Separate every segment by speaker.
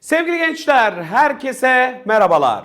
Speaker 1: Sevgili gençler, herkese merhabalar.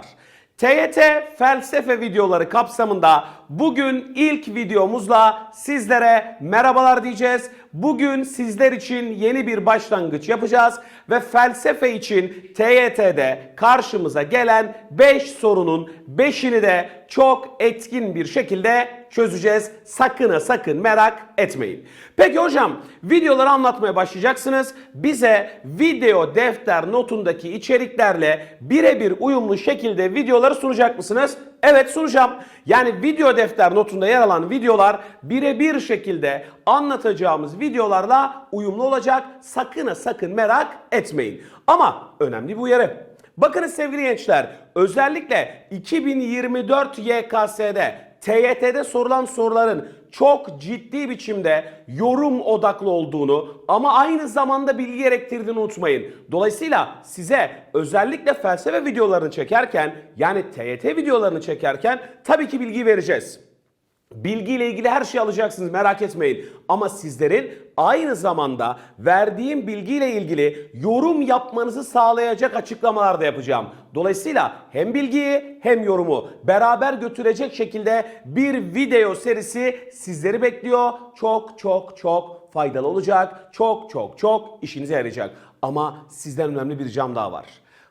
Speaker 1: TYT felsefe videoları kapsamında bugün ilk videomuzla sizlere merhabalar diyeceğiz. Bugün sizler için yeni bir başlangıç yapacağız ve felsefe için TYT'de karşımıza gelen 5 sorunun 5'ini de çok etkin bir şekilde çözeceğiz. Sakın ha sakın merak etmeyin. Peki hocam videoları anlatmaya başlayacaksınız. Bize video defter notundaki içeriklerle birebir uyumlu şekilde videoları sunacak mısınız? Evet sunacağım. Yani video defter notunda yer alan videolar birebir şekilde anlatacağımız videolarla uyumlu olacak. Sakın sakın merak etmeyin. Ama önemli bir uyarı. Bakınız sevgili gençler özellikle 2024 YKS'de TYT'de sorulan soruların çok ciddi biçimde yorum odaklı olduğunu ama aynı zamanda bilgi gerektirdiğini unutmayın. Dolayısıyla size özellikle felsefe videolarını çekerken yani TYT videolarını çekerken tabii ki bilgi vereceğiz. Bilgiyle ilgili her şeyi alacaksınız merak etmeyin. Ama sizlerin aynı zamanda verdiğim bilgiyle ilgili yorum yapmanızı sağlayacak açıklamalar da yapacağım. Dolayısıyla hem bilgiyi hem yorumu beraber götürecek şekilde bir video serisi sizleri bekliyor. Çok çok çok faydalı olacak. Çok çok çok işinize yarayacak. Ama sizden önemli bir ricam daha var.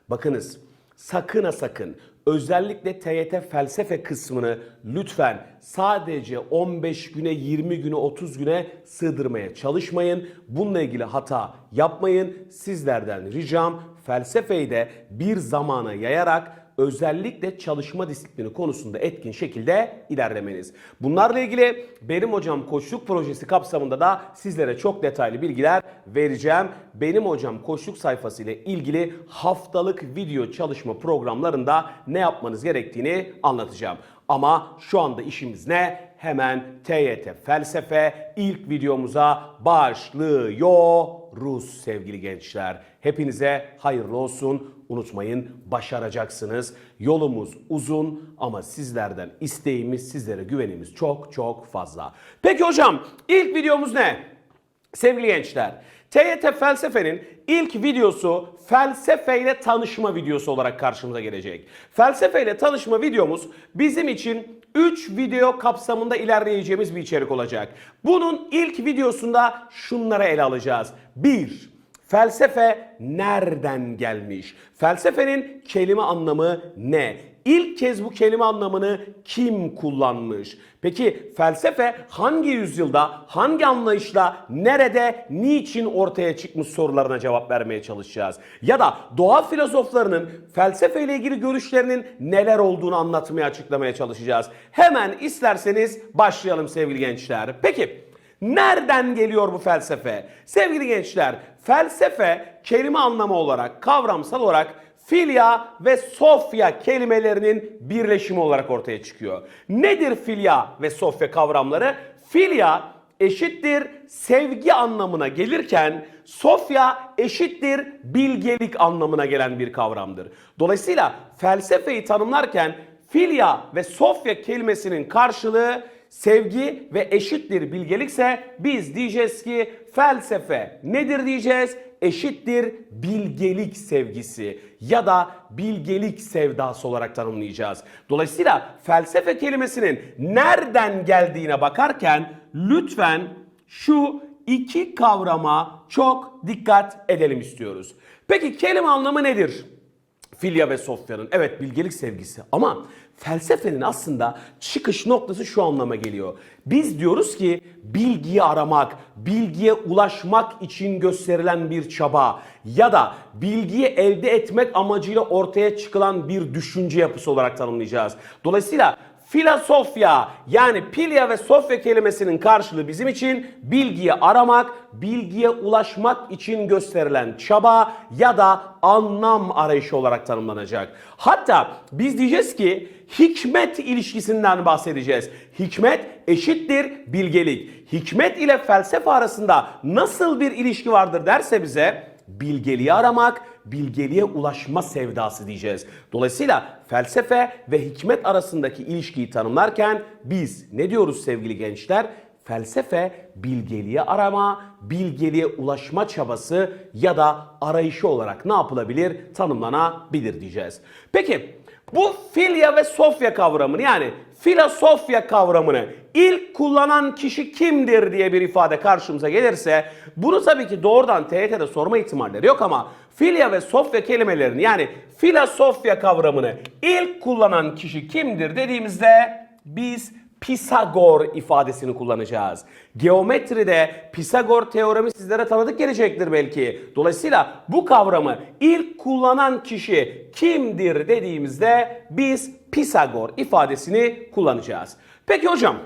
Speaker 1: Bakınız sakın ha sakın özellikle TYT felsefe kısmını lütfen sadece 15 güne, 20 güne, 30 güne sığdırmaya çalışmayın. Bununla ilgili hata yapmayın. Sizlerden ricam felsefeyi de bir zamana yayarak özellikle çalışma disiplini konusunda etkin şekilde ilerlemeniz. Bunlarla ilgili Benim Hocam Koçluk Projesi kapsamında da sizlere çok detaylı bilgiler vereceğim. Benim Hocam Koçluk sayfası ile ilgili haftalık video çalışma programlarında ne yapmanız gerektiğini anlatacağım. Ama şu anda işimiz ne? Hemen TYT felsefe ilk videomuza başlıyoruz sevgili gençler. Hepinize hayırlı olsun. Unutmayın başaracaksınız. Yolumuz uzun ama sizlerden isteğimiz, sizlere güvenimiz çok çok fazla. Peki hocam ilk videomuz ne? Sevgili gençler, TYT Felsefe'nin ilk videosu felsefeyle tanışma videosu olarak karşımıza gelecek. Felsefeyle tanışma videomuz bizim için 3 video kapsamında ilerleyeceğimiz bir içerik olacak. Bunun ilk videosunda şunları ele alacağız. 1. Felsefe nereden gelmiş? Felsefenin kelime anlamı ne? İlk kez bu kelime anlamını kim kullanmış? Peki felsefe hangi yüzyılda, hangi anlayışla, nerede, niçin ortaya çıkmış sorularına cevap vermeye çalışacağız? Ya da doğa filozoflarının felsefe ile ilgili görüşlerinin neler olduğunu anlatmaya, açıklamaya çalışacağız. Hemen isterseniz başlayalım sevgili gençler. Peki Nereden geliyor bu felsefe? Sevgili gençler, felsefe kelime anlamı olarak, kavramsal olarak filya ve sofya kelimelerinin birleşimi olarak ortaya çıkıyor. Nedir filya ve sofya kavramları? Filya eşittir sevgi anlamına gelirken sofya eşittir bilgelik anlamına gelen bir kavramdır. Dolayısıyla felsefeyi tanımlarken filya ve sofya kelimesinin karşılığı sevgi ve eşittir bilgelikse biz diyeceğiz ki felsefe nedir diyeceğiz? Eşittir bilgelik sevgisi ya da bilgelik sevdası olarak tanımlayacağız. Dolayısıyla felsefe kelimesinin nereden geldiğine bakarken lütfen şu iki kavrama çok dikkat edelim istiyoruz. Peki kelime anlamı nedir? Filya ve Sofya'nın evet bilgelik sevgisi ama felsefenin aslında çıkış noktası şu anlama geliyor. Biz diyoruz ki bilgiyi aramak, bilgiye ulaşmak için gösterilen bir çaba ya da bilgiyi elde etmek amacıyla ortaya çıkılan bir düşünce yapısı olarak tanımlayacağız. Dolayısıyla Filosofya yani pilya ve sofya kelimesinin karşılığı bizim için bilgiyi aramak, bilgiye ulaşmak için gösterilen çaba ya da anlam arayışı olarak tanımlanacak. Hatta biz diyeceğiz ki hikmet ilişkisinden bahsedeceğiz. Hikmet eşittir bilgelik. Hikmet ile felsefe arasında nasıl bir ilişki vardır derse bize bilgeliği aramak, bilgeliğe ulaşma sevdası diyeceğiz. Dolayısıyla felsefe ve hikmet arasındaki ilişkiyi tanımlarken biz ne diyoruz sevgili gençler? Felsefe bilgeliği arama, bilgeliğe ulaşma çabası ya da arayışı olarak ne yapılabilir? Tanımlanabilir diyeceğiz. Peki bu filya ve sofya kavramını yani filosofya kavramını ilk kullanan kişi kimdir diye bir ifade karşımıza gelirse bunu tabii ki doğrudan TYT'de sorma ihtimalleri yok ama filya ve sofya kelimelerini yani filosofya kavramını ilk kullanan kişi kimdir dediğimizde biz Pisagor ifadesini kullanacağız. Geometride Pisagor teoremi sizlere tanıdık gelecektir belki. Dolayısıyla bu kavramı ilk kullanan kişi kimdir dediğimizde biz Pisagor ifadesini kullanacağız. Peki hocam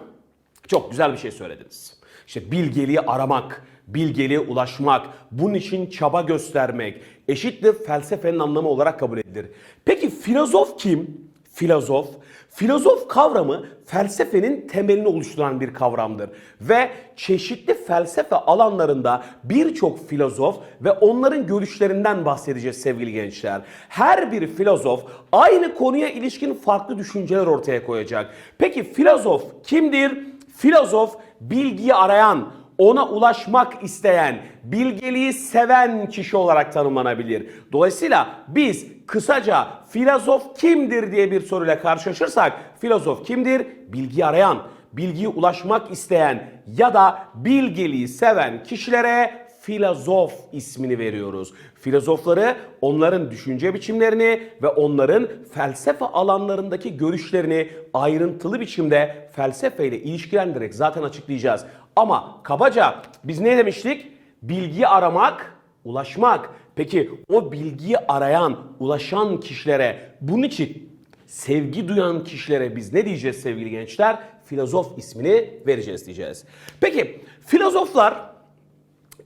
Speaker 1: çok güzel bir şey söylediniz. İşte bilgeliği aramak, bilgeliğe ulaşmak, bunun için çaba göstermek eşittir felsefenin anlamı olarak kabul edilir. Peki filozof kim? Filozof Filozof kavramı felsefenin temelini oluşturan bir kavramdır ve çeşitli felsefe alanlarında birçok filozof ve onların görüşlerinden bahsedeceğiz sevgili gençler. Her bir filozof aynı konuya ilişkin farklı düşünceler ortaya koyacak. Peki filozof kimdir? Filozof bilgiyi arayan, ona ulaşmak isteyen, bilgeliği seven kişi olarak tanımlanabilir. Dolayısıyla biz kısaca filozof kimdir diye bir soruyla karşılaşırsak filozof kimdir? Bilgi arayan, bilgiye ulaşmak isteyen ya da bilgeliği seven kişilere filozof ismini veriyoruz. Filozofları onların düşünce biçimlerini ve onların felsefe alanlarındaki görüşlerini ayrıntılı biçimde felsefeyle ilişkilendirerek zaten açıklayacağız. Ama kabaca biz ne demiştik? Bilgi aramak, ulaşmak. Peki o bilgiyi arayan, ulaşan kişilere bunun için sevgi duyan kişilere biz ne diyeceğiz sevgili gençler? Filozof ismini vereceğiz diyeceğiz. Peki filozoflar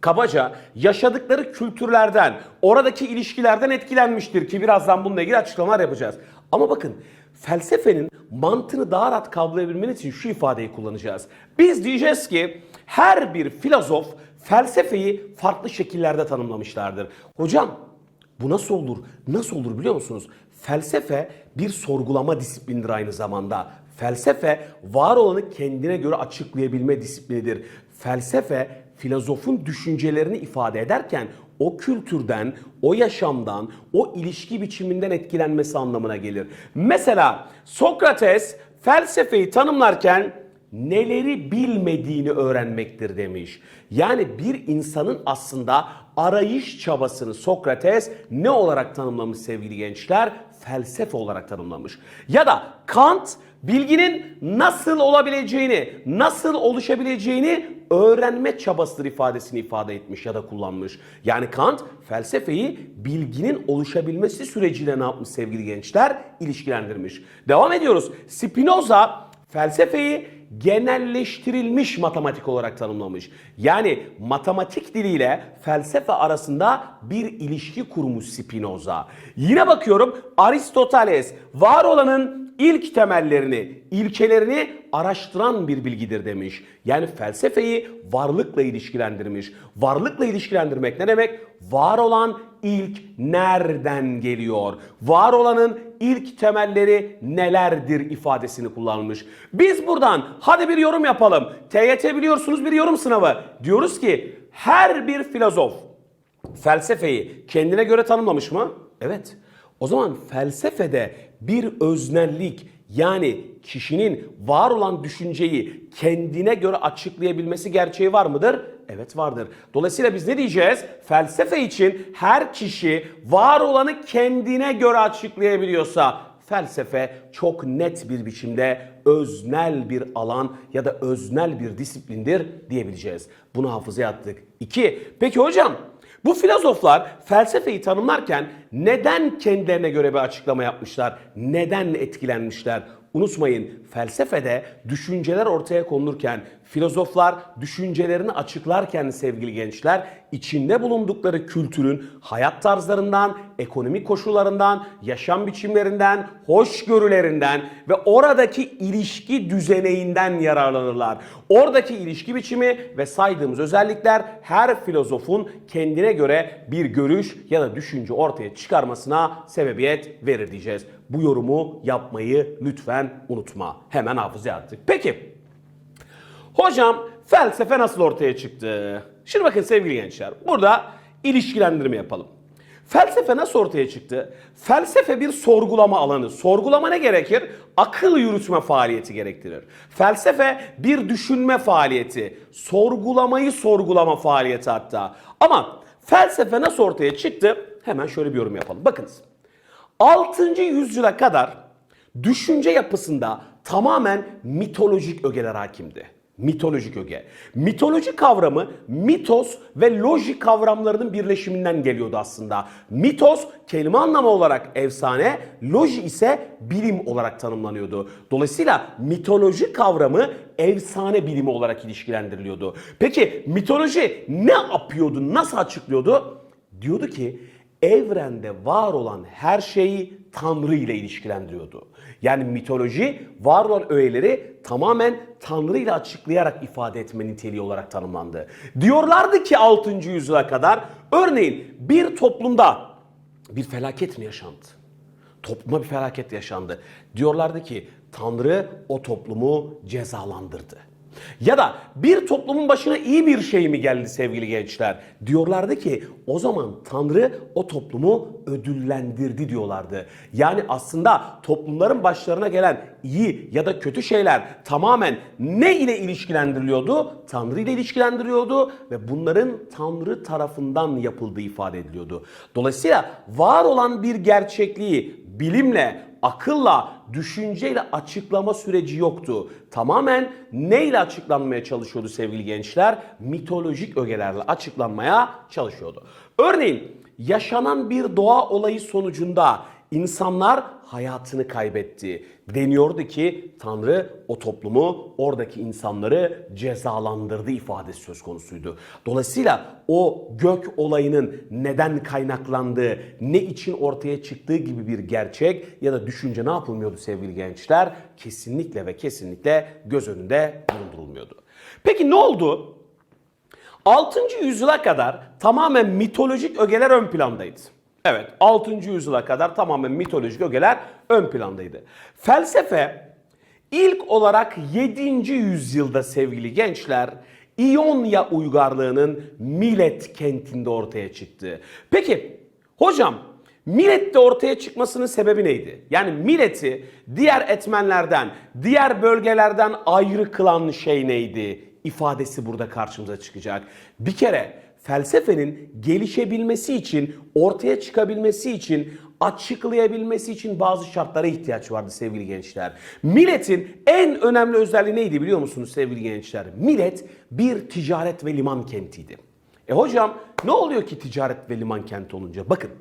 Speaker 1: kabaca yaşadıkları kültürlerden, oradaki ilişkilerden etkilenmiştir ki birazdan bununla ilgili açıklamalar yapacağız. Ama bakın felsefenin mantığını daha rahat kavrayabilmeniz için şu ifadeyi kullanacağız. Biz diyeceğiz ki her bir filozof felsefeyi farklı şekillerde tanımlamışlardır. Hocam bu nasıl olur? Nasıl olur biliyor musunuz? Felsefe bir sorgulama disiplindir aynı zamanda. Felsefe var olanı kendine göre açıklayabilme disiplinidir. Felsefe filozofun düşüncelerini ifade ederken o kültürden, o yaşamdan, o ilişki biçiminden etkilenmesi anlamına gelir. Mesela Sokrates felsefeyi tanımlarken neleri bilmediğini öğrenmektir demiş. Yani bir insanın aslında arayış çabasını Sokrates ne olarak tanımlamış sevgili gençler? Felsefe olarak tanımlamış. Ya da Kant bilginin nasıl olabileceğini, nasıl oluşabileceğini öğrenme çabasıdır ifadesini ifade etmiş ya da kullanmış. Yani Kant felsefeyi bilginin oluşabilmesi süreciyle ne yapmış sevgili gençler? İlişkilendirmiş. Devam ediyoruz. Spinoza felsefeyi genelleştirilmiş matematik olarak tanımlamış. Yani matematik diliyle felsefe arasında bir ilişki kurmuş Spinoza. Yine bakıyorum Aristoteles var olanın ilk temellerini, ilkelerini araştıran bir bilgidir demiş. Yani felsefeyi varlıkla ilişkilendirmiş. Varlıkla ilişkilendirmek ne demek? Var olan ilk nereden geliyor? Var olanın ilk temelleri nelerdir ifadesini kullanmış. Biz buradan hadi bir yorum yapalım. TYT biliyorsunuz bir yorum sınavı. Diyoruz ki her bir filozof felsefeyi kendine göre tanımlamış mı? Evet. O zaman felsefede bir öznellik yani kişinin var olan düşünceyi kendine göre açıklayabilmesi gerçeği var mıdır? Evet vardır. Dolayısıyla biz ne diyeceğiz? Felsefe için her kişi var olanı kendine göre açıklayabiliyorsa felsefe çok net bir biçimde öznel bir alan ya da öznel bir disiplindir diyebileceğiz. Bunu hafızaya attık. İki, peki hocam bu filozoflar felsefeyi tanımlarken neden kendilerine göre bir açıklama yapmışlar? Neden etkilenmişler? Unutmayın felsefede düşünceler ortaya konulurken filozoflar düşüncelerini açıklarken sevgili gençler içinde bulundukları kültürün hayat tarzlarından, ekonomik koşullarından, yaşam biçimlerinden, hoşgörülerinden ve oradaki ilişki düzeneğinden yararlanırlar. Oradaki ilişki biçimi ve saydığımız özellikler her filozofun kendine göre bir görüş ya da düşünce ortaya çıkarmasına sebebiyet verir diyeceğiz. Bu yorumu yapmayı lütfen unutma. Hemen hafızaya attık. Peki Hocam felsefe nasıl ortaya çıktı? Şimdi bakın sevgili gençler burada ilişkilendirme yapalım. Felsefe nasıl ortaya çıktı? Felsefe bir sorgulama alanı. Sorgulama ne gerekir? Akıl yürütme faaliyeti gerektirir. Felsefe bir düşünme faaliyeti. Sorgulamayı sorgulama faaliyeti hatta. Ama felsefe nasıl ortaya çıktı? Hemen şöyle bir yorum yapalım. Bakınız. 6. yüzyıla kadar düşünce yapısında tamamen mitolojik ögeler hakimdi. Mitolojik öge. Mitoloji kavramı mitos ve loji kavramlarının birleşiminden geliyordu aslında. Mitos kelime anlamı olarak efsane, loji ise bilim olarak tanımlanıyordu. Dolayısıyla mitoloji kavramı efsane bilimi olarak ilişkilendiriliyordu. Peki mitoloji ne yapıyordu, nasıl açıklıyordu? Diyordu ki evrende var olan her şeyi Tanrı ile ilişkilendiriyordu. Yani mitoloji var olan öğeleri tamamen Tanrı ile açıklayarak ifade etme niteliği olarak tanımlandı. Diyorlardı ki 6. yüzyıla kadar örneğin bir toplumda bir felaket mi yaşandı? Topluma bir felaket yaşandı. Diyorlardı ki Tanrı o toplumu cezalandırdı. Ya da bir toplumun başına iyi bir şey mi geldi sevgili gençler? Diyorlardı ki o zaman Tanrı o toplumu ödüllendirdi diyorlardı. Yani aslında toplumların başlarına gelen iyi ya da kötü şeyler tamamen ne ile ilişkilendiriliyordu? Tanrı ile ilişkilendiriliyordu ve bunların Tanrı tarafından yapıldığı ifade ediliyordu. Dolayısıyla var olan bir gerçekliği bilimle, akılla, düşünceyle açıklama süreci yoktu. Tamamen neyle açıklanmaya çalışıyordu sevgili gençler? Mitolojik ögelerle açıklanmaya çalışıyordu. Örneğin yaşanan bir doğa olayı sonucunda insanlar hayatını kaybetti. Deniyordu ki Tanrı o toplumu, oradaki insanları cezalandırdı ifadesi söz konusuydu. Dolayısıyla o gök olayının neden kaynaklandığı, ne için ortaya çıktığı gibi bir gerçek ya da düşünce ne yapılmıyordu sevgili gençler? Kesinlikle ve kesinlikle göz önünde bulundurulmuyordu. Peki ne oldu? 6. yüzyıla kadar tamamen mitolojik ögeler ön plandaydı. Evet 6. yüzyıla kadar tamamen mitolojik ögeler ön plandaydı. Felsefe ilk olarak 7. yüzyılda sevgili gençler İonya uygarlığının Milet kentinde ortaya çıktı. Peki hocam Milet'te ortaya çıkmasının sebebi neydi? Yani Milet'i diğer etmenlerden, diğer bölgelerden ayrı kılan şey neydi? ifadesi burada karşımıza çıkacak. Bir kere felsefenin gelişebilmesi için, ortaya çıkabilmesi için, açıklayabilmesi için bazı şartlara ihtiyaç vardı sevgili gençler. Millet'in en önemli özelliği neydi biliyor musunuz sevgili gençler? Millet bir ticaret ve liman kentiydi. E hocam ne oluyor ki ticaret ve liman kenti olunca? Bakın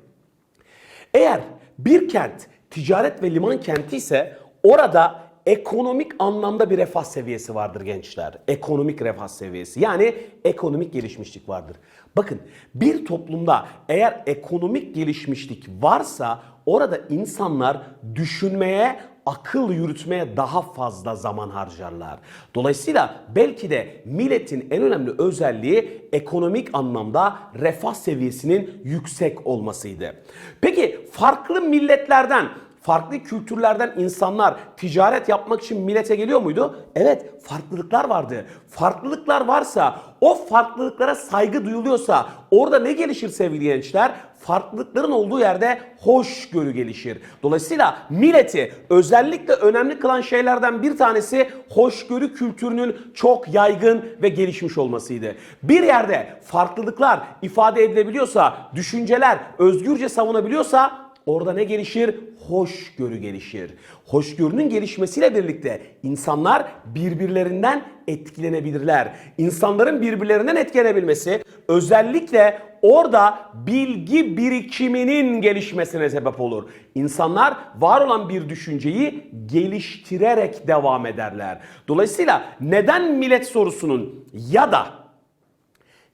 Speaker 1: eğer bir kent ticaret ve liman kenti ise orada ekonomik anlamda bir refah seviyesi vardır gençler. Ekonomik refah seviyesi yani ekonomik gelişmişlik vardır. Bakın bir toplumda eğer ekonomik gelişmişlik varsa orada insanlar düşünmeye, akıl yürütmeye daha fazla zaman harcarlar. Dolayısıyla belki de milletin en önemli özelliği ekonomik anlamda refah seviyesinin yüksek olmasıydı. Peki farklı milletlerden farklı kültürlerden insanlar ticaret yapmak için millete geliyor muydu? Evet, farklılıklar vardı. Farklılıklar varsa, o farklılıklara saygı duyuluyorsa orada ne gelişir sevgili gençler? Farklılıkların olduğu yerde hoşgörü gelişir. Dolayısıyla milleti özellikle önemli kılan şeylerden bir tanesi hoşgörü kültürünün çok yaygın ve gelişmiş olmasıydı. Bir yerde farklılıklar ifade edilebiliyorsa, düşünceler özgürce savunabiliyorsa Orada ne gelişir? Hoşgörü gelişir. Hoşgörünün gelişmesiyle birlikte insanlar birbirlerinden etkilenebilirler. İnsanların birbirlerinden etkilenebilmesi özellikle orada bilgi birikiminin gelişmesine sebep olur. İnsanlar var olan bir düşünceyi geliştirerek devam ederler. Dolayısıyla neden millet sorusunun ya da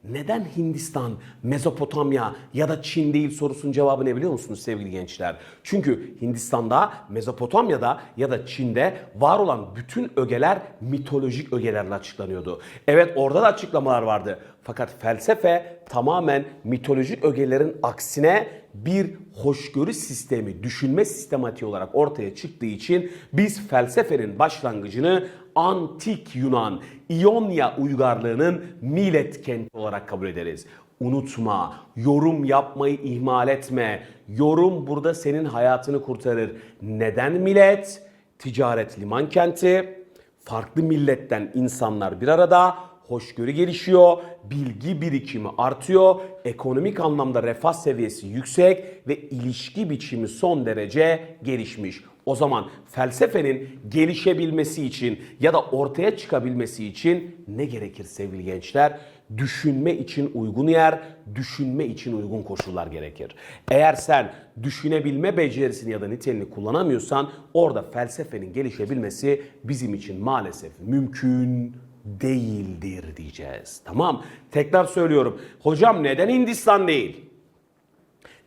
Speaker 1: neden Hindistan, Mezopotamya ya da Çin değil sorusunun cevabı ne biliyor musunuz sevgili gençler? Çünkü Hindistan'da, Mezopotamya'da ya da Çin'de var olan bütün ögeler mitolojik ögelerle açıklanıyordu. Evet orada da açıklamalar vardı. Fakat felsefe tamamen mitolojik ögelerin aksine bir hoşgörü sistemi, düşünme sistematiği olarak ortaya çıktığı için biz felsefenin başlangıcını antik Yunan, İonya uygarlığının millet kenti olarak kabul ederiz. Unutma, yorum yapmayı ihmal etme. Yorum burada senin hayatını kurtarır. Neden millet? Ticaret liman kenti, farklı milletten insanlar bir arada, hoşgörü gelişiyor, bilgi birikimi artıyor, ekonomik anlamda refah seviyesi yüksek ve ilişki biçimi son derece gelişmiş. O zaman felsefenin gelişebilmesi için ya da ortaya çıkabilmesi için ne gerekir sevgili gençler? Düşünme için uygun yer, düşünme için uygun koşullar gerekir. Eğer sen düşünebilme becerisini ya da niteliğini kullanamıyorsan orada felsefenin gelişebilmesi bizim için maalesef mümkün değildir diyeceğiz. Tamam. Tekrar söylüyorum. Hocam neden Hindistan değil?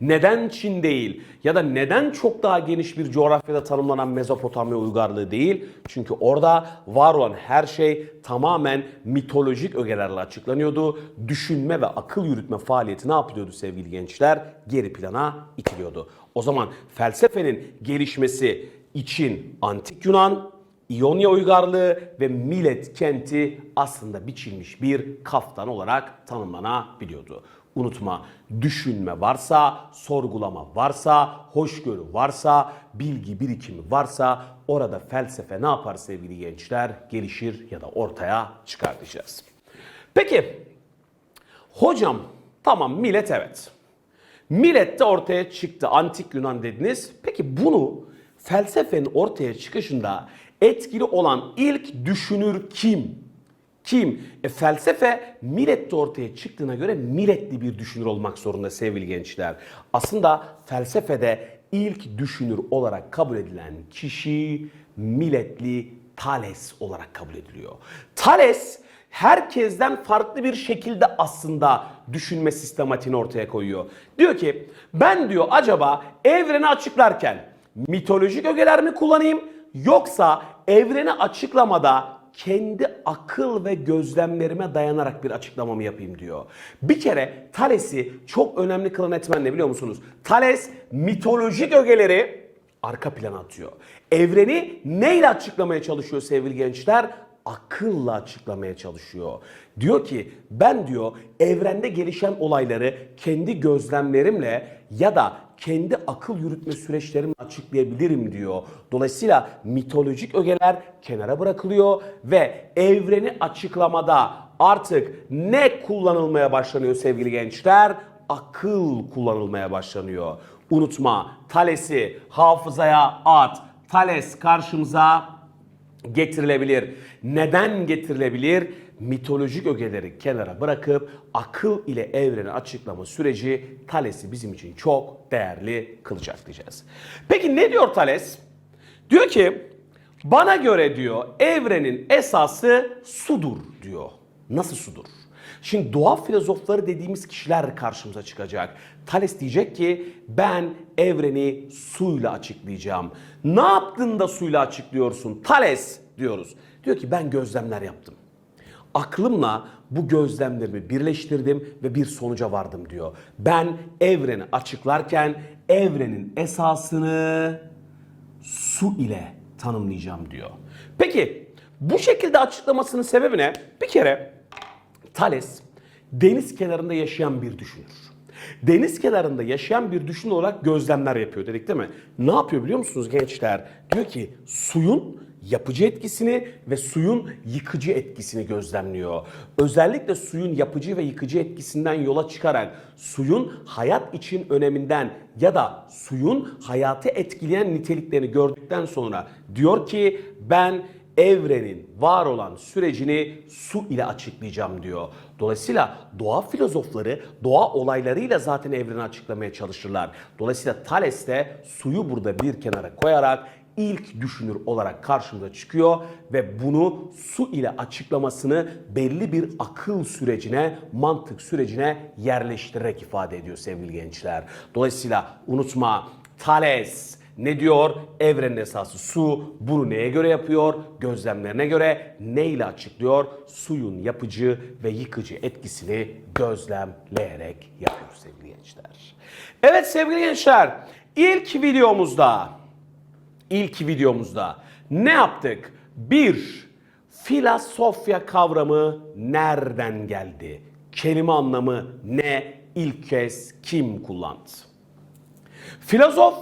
Speaker 1: Neden Çin değil ya da neden çok daha geniş bir coğrafyada tanımlanan Mezopotamya uygarlığı değil? Çünkü orada var olan her şey tamamen mitolojik ögelerle açıklanıyordu. Düşünme ve akıl yürütme faaliyeti ne yapıyordu sevgili gençler? Geri plana itiliyordu. O zaman felsefenin gelişmesi için antik Yunan, İonya uygarlığı ve Milet kenti aslında biçilmiş bir kaftan olarak tanımlanabiliyordu. Unutma, düşünme varsa, sorgulama varsa, hoşgörü varsa, bilgi birikimi varsa orada felsefe ne yapar sevgili gençler? Gelişir ya da ortaya çıkar diyeceğiz. Peki, hocam tamam millet evet. Millet de ortaya çıktı. Antik Yunan dediniz. Peki bunu felsefenin ortaya çıkışında etkili olan ilk düşünür kim? Kim? E, felsefe Milet'te ortaya çıktığına göre Miletli bir düşünür olmak zorunda sevgili gençler. Aslında felsefede ilk düşünür olarak kabul edilen kişi Miletli Thales olarak kabul ediliyor. Thales herkesten farklı bir şekilde aslında düşünme sistematiğini ortaya koyuyor. Diyor ki ben diyor acaba evreni açıklarken mitolojik ögeler mi kullanayım yoksa evreni açıklamada kendi akıl ve gözlemlerime dayanarak bir açıklamamı yapayım diyor. Bir kere Thales'i çok önemli kılan etmen ne biliyor musunuz? Thales mitolojik ögeleri arka plana atıyor. Evreni neyle açıklamaya çalışıyor sevgili gençler? Akılla açıklamaya çalışıyor. Diyor ki ben diyor evrende gelişen olayları kendi gözlemlerimle ya da kendi akıl yürütme süreçlerimle açıklayabilirim diyor. Dolayısıyla mitolojik ögeler kenara bırakılıyor ve evreni açıklamada artık ne kullanılmaya başlanıyor sevgili gençler? Akıl kullanılmaya başlanıyor. Unutma Thales'i hafızaya at. Thales karşımıza getirilebilir. Neden getirilebilir? Mitolojik ögeleri kenara bırakıp akıl ile evreni açıklama süreci Thales'i bizim için çok değerli kılacak diyeceğiz. Peki ne diyor Thales? Diyor ki bana göre diyor evrenin esası sudur diyor. Nasıl sudur? Şimdi doğa filozofları dediğimiz kişiler karşımıza çıkacak. Thales diyecek ki ben evreni suyla açıklayacağım. Ne yaptın da suyla açıklıyorsun? Thales diyoruz. Diyor ki ben gözlemler yaptım. Aklımla bu gözlemlerimi birleştirdim ve bir sonuca vardım diyor. Ben evreni açıklarken evrenin esasını su ile tanımlayacağım diyor. Peki bu şekilde açıklamasının sebebi ne? Bir kere Thales deniz kenarında yaşayan bir düşünür. Deniz kenarında yaşayan bir düşünür olarak gözlemler yapıyor dedik değil mi? Ne yapıyor biliyor musunuz gençler? Diyor ki suyun yapıcı etkisini ve suyun yıkıcı etkisini gözlemliyor. Özellikle suyun yapıcı ve yıkıcı etkisinden yola çıkarak suyun hayat için öneminden ya da suyun hayatı etkileyen niteliklerini gördükten sonra diyor ki ben evrenin var olan sürecini su ile açıklayacağım diyor. Dolayısıyla doğa filozofları doğa olaylarıyla zaten evreni açıklamaya çalışırlar. Dolayısıyla Thales de suyu burada bir kenara koyarak ilk düşünür olarak karşımıza çıkıyor ve bunu su ile açıklamasını belli bir akıl sürecine, mantık sürecine yerleştirerek ifade ediyor sevgili gençler. Dolayısıyla unutma Thales ne diyor? Evrenin esası su. Bunu neye göre yapıyor? Gözlemlerine göre neyle açıklıyor? Suyun yapıcı ve yıkıcı etkisini gözlemleyerek yapıyor sevgili gençler. Evet sevgili gençler, ilk videomuzda ilk videomuzda ne yaptık? Bir, Filasofya kavramı nereden geldi? Kelime anlamı ne? İlk kez kim kullandı? Filozof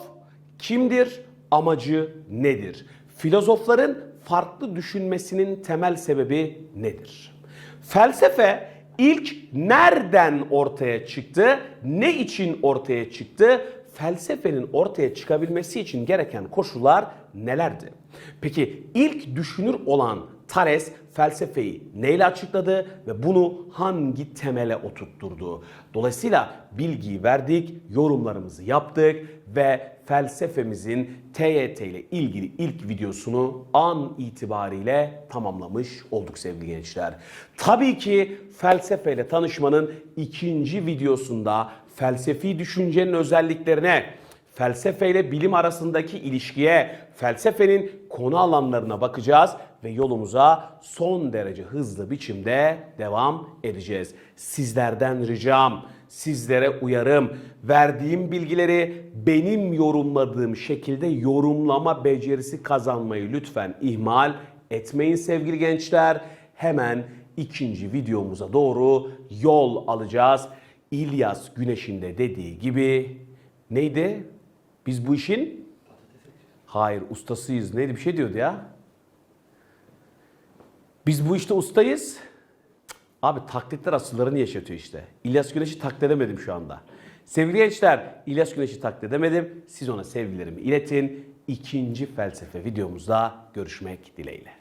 Speaker 1: kimdir? Amacı nedir? Filozofların farklı düşünmesinin temel sebebi nedir? Felsefe ilk nereden ortaya çıktı? Ne için ortaya çıktı? Felsefenin ortaya çıkabilmesi için gereken koşullar nelerdi? Peki ilk düşünür olan Thales felsefeyi neyle açıkladı ve bunu hangi temele oturtturdu? Dolayısıyla bilgiyi verdik, yorumlarımızı yaptık ve felsefemizin TYT ile ilgili ilk videosunu an itibariyle tamamlamış olduk sevgili gençler. Tabii ki felsefeyle tanışmanın ikinci videosunda felsefi düşüncenin özelliklerine, felsefe ile bilim arasındaki ilişkiye, felsefenin konu alanlarına bakacağız ve yolumuza son derece hızlı biçimde devam edeceğiz. Sizlerden ricam, sizlere uyarım, verdiğim bilgileri benim yorumladığım şekilde yorumlama becerisi kazanmayı lütfen ihmal etmeyin sevgili gençler. Hemen ikinci videomuza doğru yol alacağız. İlyas Güneş'in de dediği gibi neydi? Biz bu işin hayır ustasıyız. Neydi bir şey diyordu ya? Biz bu işte ustayız. Abi taklitler asıllarını yaşatıyor işte. İlyas Güneş'i taklit edemedim şu anda. Sevgili gençler, İlyas Güneş'i taklit edemedim. Siz ona sevgilerimi iletin. İkinci felsefe videomuzda görüşmek dileğiyle.